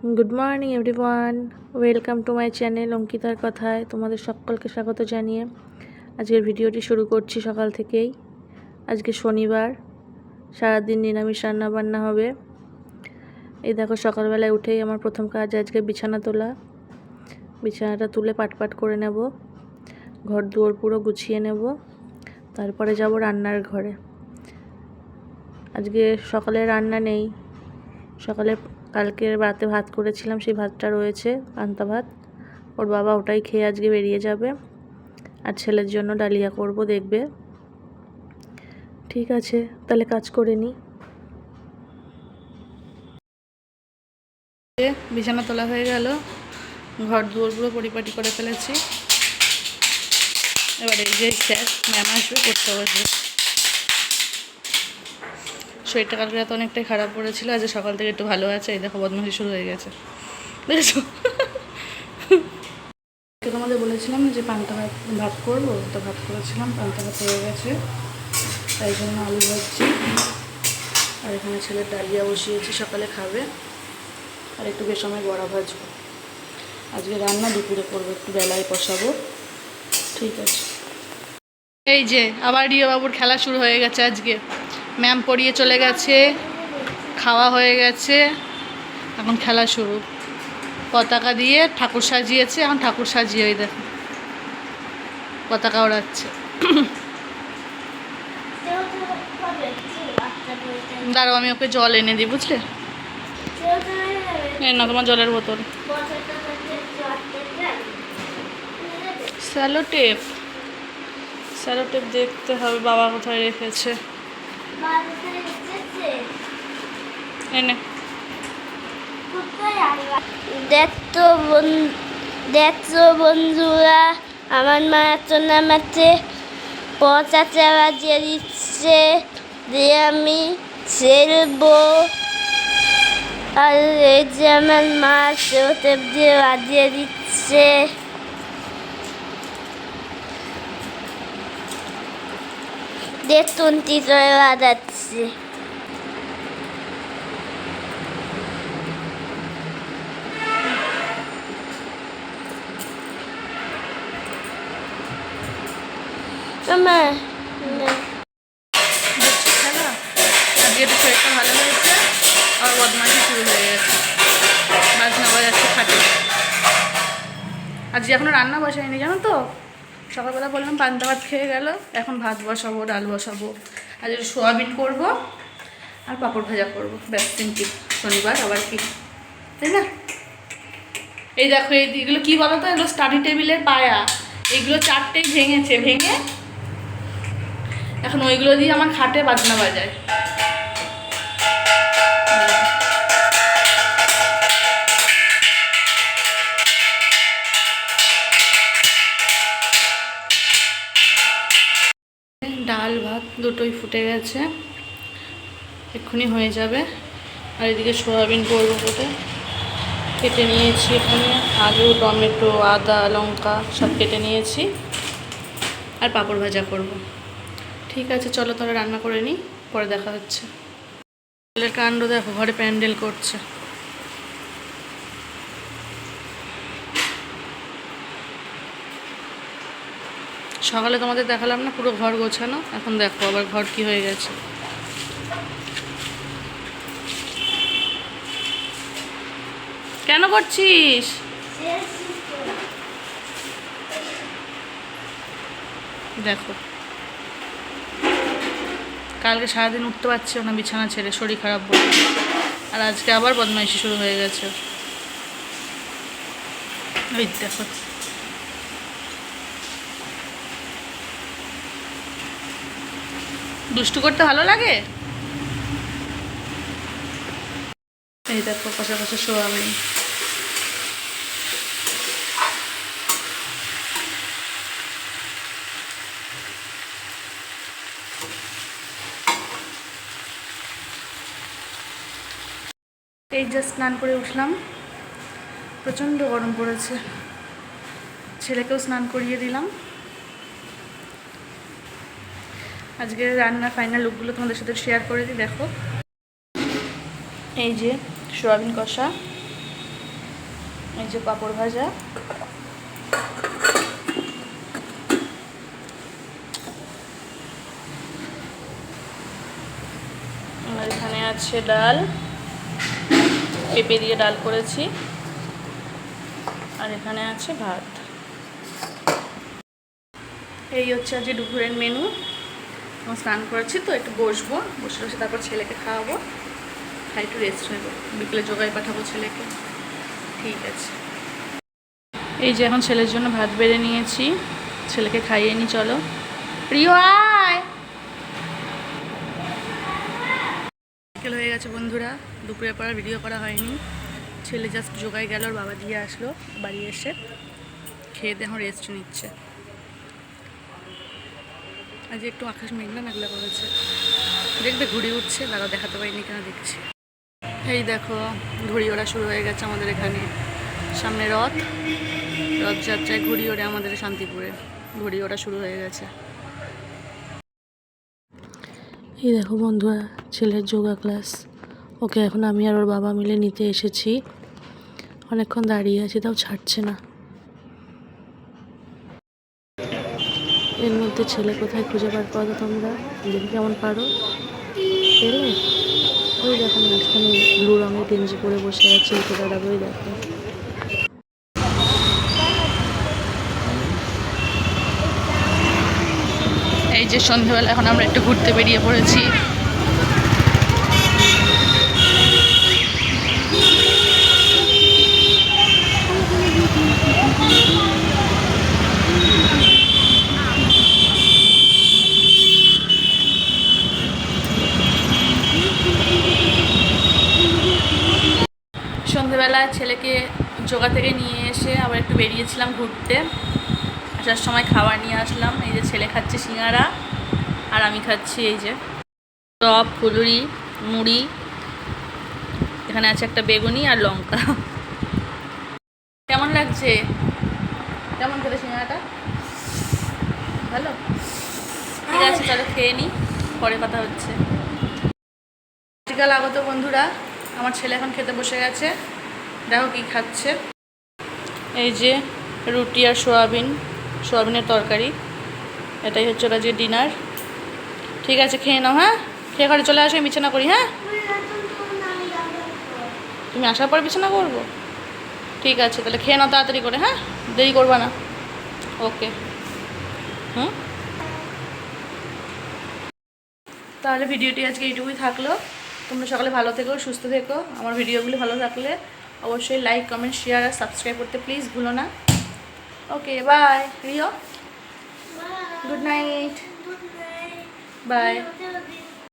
Good morning everyone welcome to my channel অঙ্কিতার কথায় তোমাদের সকলকে স্বাগত জানিয়ে আজকের ভিডিওটি শুরু করছি সকাল থেকেই। আজকে শনিবার, সারাদিন নিরামিষ রান্না বান্না হবে। এই দেখো, সকালবেলায় উঠেই আমার প্রথম কাজ আজকে বিছানা তোলা। বিছানাটা তুলে পাটপাট করে নেব। ঘর দুয়ার পুরো গুছিয়ে নেব। তারপরে যাব রান্নার ঘরে। আজকে সকালে রান্না নেই। সকালে কালকে রাতে ভাত করেছিলাম, সেই ভাতটা রয়েছে, পান্তা ভাত। ওর বাবা ওটাই খেয়ে আজকে বেরিয়ে যাবে। আর ছেলের জন্য ডালিয়া করব, দেখবে। ঠিক আছে, তাহলে কাজ করে নিই বিছানা তোলা হয়ে গেল। ঘর দুয়ার পুরো পরিপাটি করে ফেলেছি। এবারে যে স্যার ম্যাম আসবে, করতে বসবে শরীরটা কালকে রাতে অনেকটাই খারাপ পড়েছিল আজ সকাল থেকে একটু ভালো আছে এই দেখো বদমাশি শুরু হয়ে গেছে। দেখেছ তোমাদের বলেছিলাম যে পান্তা ভাত ভাত করব তো ভাত করেছিলাম পান্তা ভাত হয়ে গেছে। তাই জন্য আলু ভাজছি। আর এখানে ছেলের ডালিয়া বসিয়েছি সকালে খাবে। আর একটু বেসময় বড়া ভাজবো। আজকে রান্না দুপুরে করব একটু বেলায় বসাবো। ঠিক আছে। এই যে আবার রিয়া বাবুর খেলা শুরু হয়ে গেছে আজকে। ম্যাম পড়িয়ে চলে গেছে, খাওয়া হয়ে গেছে, এখন খেলা শুরু। পতাকা দিয়ে ঠাকুর সাজিয়েছে, এখন ঠাকুর সাজিয়ে ওই দেখো, পতাকা ওড়াচ্ছে। দাঁড়াও, আমি ওকে জল এনে দিই, বুঝলে? না তোমার জলের বোতল। স্যালো টেপ স্যালো টেপ দেখতে হবে, বাবা কোথায় রেখেছে। দেখতো দেখতো বন্ধুরা, আমার মা এত নামাতে পচাতে বাজিয়ে দিচ্ছে, দিয়ে আমি ছেড়বো। আর এই যে আমার মা সেওটেপ দিয়ে বাজিয়ে দিচ্ছে। দেখুন টিচরে বাজাচ্ছে মামা দেখছ খেলা আজকে একটু শরীরটা ভালো আর বদমাশি শুরু হয়ে বাজাচ্ছে রান্না বসাইনি জানো তো? সকালবেলা বললাম পান্তা ভাত খেয়ে গেল, এখন ভাত বসাবো, ডাল বসাবো। একটু সোয়াবিন করব আর পাঁপড় ভাজা করব। ব্যাস সিম্পল শনিবার, আবার কি? তাই না? এই দেখো, এই এগুলো কী বলো তো? এগুলো স্টাডি টেবিলের পায়া। এগুলো চারটেই ভেঙেছে, ভেঙে এখন ওইগুলো দিয়ে আমার খাটে বাজনা বাজায়। দুটোই ফুটে গেছে। এক্ষুনি হয়ে যাবে। আর এদিকে সোয়াবিন করব বলে কেটে নিয়েছি এখানে আলু, টমেটো, আদা, লঙ্কা সব কেটে নিয়েছি। আর পাঁপড় ভাজা করব। ঠিক আছে, চলো তাহলে রান্না করে নিই, পরে দেখা হচ্ছে। কাণ্ড দেখো, ঘরে প্যান্ডেল করছে। সকালে তোমাদের দেখালাম না, পুরো ঘর গোছানো। এখন দেখো আবার ঘর কি হয়ে গেছে। কেন করছিস? দেখো। কালকে সারাদিন উঠতে পারছিল না, বিছানা ছেড়ে, শরীর খারাপ বলে। আর আজকে আবার বদমাইশি শুরু হয়ে গেছে। ওই দেখো। দুষ্টু করতে ভালো লাগে? এই দেখো পাশে পাশে শোয়া আমি। এই যে স্নান করে উঠলাম। প্রচণ্ড গরম পড়েছে। ছেলেকেও স্নান করিয়ে দিলাম। আজকে রান্নার ফাইনাল লুকগুলো তোমাদের সাথে শেয়ার করে দিই, দেখো। এই যে সোয়াবিন কষা, এই যে পাঁপড় ভাজা। এখানে আছে ডাল, পেঁপে দিয়ে ডাল করেছি। আর এখানে আছে ভাত। এই হচ্ছে আজকে দুপুরের মেনু স্নান করেছি তো, একটু বসবো, বসে বসে তারপর ছেলেকে খাওয়াবো। খাই একটু রেস্ট নেব, বিকেলে জোগায় পাঠাবো ছেলেকে। ঠিক আছে। এই যে এখন ছেলের জন্য ভাত বেড়ে নিয়েছি, ছেলেকে খাইয়ে নি, চলো। প্রিয় বিকেল হয়ে গেছে বন্ধুরা, দুপুরের পর ভিডিও করা হয়নি। ছেলে জাস্ট জোগায় গেল, ওর বাবা দিয়ে আসলো, বাড়ি এসে। খেয়ে দিয়ে এখন রেস্ট নিচ্ছে। আজ একটু আকাশ মেঘলা মেঘলা করেছে। দেখবে ঘুড়ি উঠছে, দাদা দেখাতে পারিনি কেন দেখছি। এই দেখো, ঘুড়ি ওড়া শুরু হয়ে গেছে আমাদের এখানে। সামনে রথ, রথযাত্রায় ঘুড়ি ওড়ে আমাদের শান্তিপুরে। ঘুড়ি ওড়া শুরু হয়ে গেছে। এই দেখো বন্ধুরা, ছেলের যোগা ক্লাস। ওকে এখন আমি আর ওর বাবা মিলে নিতে এসেছি। অনেকক্ষণ দাঁড়িয়ে আছি, তাও ছাড়ছে না। এর মধ্যে ছেলে কোথায় খুঁজে বার করো তোমরা? দেখি কেমন পারো। পেলে? ওই দেখো মাঝখানে ব্লু রঙের গেঞ্জি পরে বসে আছে উঠে দাঁড়াবে ওই দেখো। এই যে সন্ধ্যেবেলা এখন আমরা একটু ঘুরতে বেরিয়ে পড়েছি। সন্ধেবেলা ছেলেকে যোগা থেকে নিয়ে এসে আবার একটু বেরিয়েছিলাম ঘুরতে। আসার সময় খাবার নিয়ে আসলাম। এই যে ছেলে খাচ্ছে সিঙ্গারা আর আমি খাচ্ছি এই যে টপ ফুলুরি, মুড়ি। এখানে আছে একটা বেগুনি আর লঙ্কা। কেমন লাগছে? কেমন খেতে সিঙ্গারাটা? ভালো? ঠিক আছে, চলো খেয়ে নিই পরে কথা হচ্ছে। আজকাল আগত বন্ধুরা, আমার ছেলে এখন খেতে বসে গেছে। দেখো কি খাচ্ছে। এই যে রুটি আর সোয়াবিন, সোয়াবিনের তরকারি। এটাই হচ্ছে ওরা যে ডিনার ঠিক আছে, খেয়ে নাও হ্যাঁ? খেয়ে ঘরে চলে আসো বিছানা করি হ্যাঁ? তুমি আসার পর বিছানা করব? ঠিক আছে, তাহলে খেয়ে নাও তাড়াতাড়ি করে হ্যাঁ? দেরি করবা না। ওকে। হুম? তাহলে ভিডিওটি আজকে এইটুকুই থাকল। তোমরা সকালে ভালো থেকো, সুস্থ থেকো। আমার ভিডিওগুলি ভালো থাকলে অবশ্যই লাইক কমেন্ট শেয়ার আর সাবস্ক্রাইব করতে প্লিজ ভুলো না। ওকে বাই রিও গুড নাইট বাই.